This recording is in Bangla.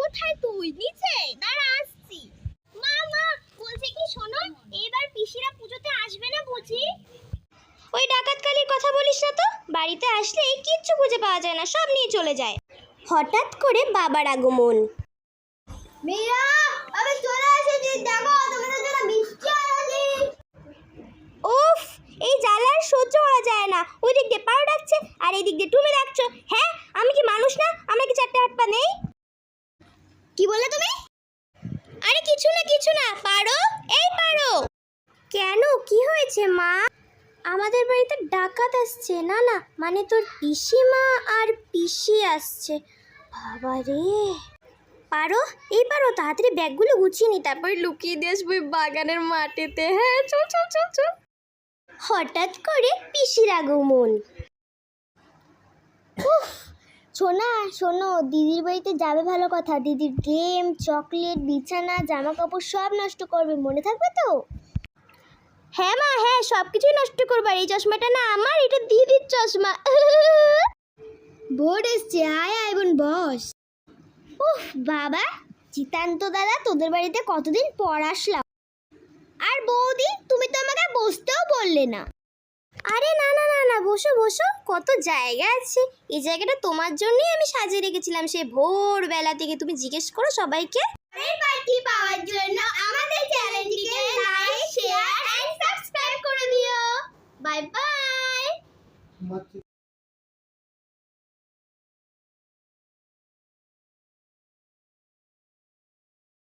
কোথায় তুই? নিচে? দাঁড়া আসছি। মা মা বলছে কি শোনো এবার পিসিরা পুজোতে আসবে না বুঝি? ওই ডাকাত কালির কথা বলিস না তো? বাড়িতে আসলে কিচ্ছু খুঁজে পাওয়া যায় না সব নিয়ে চলে যায়। হঠাৎ করে বাবার আগমন। মিয়া আমি চলে এসেছি দেখো তোমাদের জন্য বৃষ্টি আনছি উফ এই জ্বালা আর সহ্য করা যায় না। ওই দিক দিয়ে পারো ডাকছে, আর এই দিক দিয়ে তুমি ডাকছো। হ্যাঁ আমি কি মানুষ না? আমার কি চারটে হাত পা নেই? কি বললে তুমি? আরে কিছু না কিছু না, পারো? এই পারো। কেন? কি হয়েছে, মা? আমাদের বাড়িতে ডাকাত আসছে, না না। মানে তোর পিসিমা আর পিসি আসছে। বাবা রে। পারো? এই পারো, তাড়াতাড়ি ব্যাগগুলো গুছিয়ে নি, তারপরে লুকিয়ে দিয়ে আসব বাগানের মাটিতে। হ্যাঁ চল চল চল চল। হঠাৎ করে পিসির আগমন। শোনা শোনো, দিদির বাড়িতে যাবে ভালো কথা। দিদির গেম চকলেট বিছানা জামা কাপড় সব নষ্ট করবে, মনে থাকবে তো? হ্যাঁ মা হ্যাঁ সব কিছুই নষ্ট করবার এই চশমাটা না আমার, এটা দিদির চশমা। বোর্ড এসছে, আয় আয় বোন, বস। উফ, বাবা, চিতান্ত দাদা, তোদের বাড়িতে কতদিন পর আসলাম? আর বৌদি, তুমি তো আমাকে বসতেও করলে না। আরে না না না না, বসো বসো। কত জায়গা আছে। এই জায়গাটা তোমার জন্যই আমি সাজিয়ে রেখেছিলাম। সেই ভোরবেলা থেকে তুমি জিজ্ঞেস করো সবাইকে। পার্টি পাওয়ার জন্য আমাদের চ্যানেলটিকে লাইক শেয়ার এন্ড সাবস্ক্রাইব করে দিও। Bye bye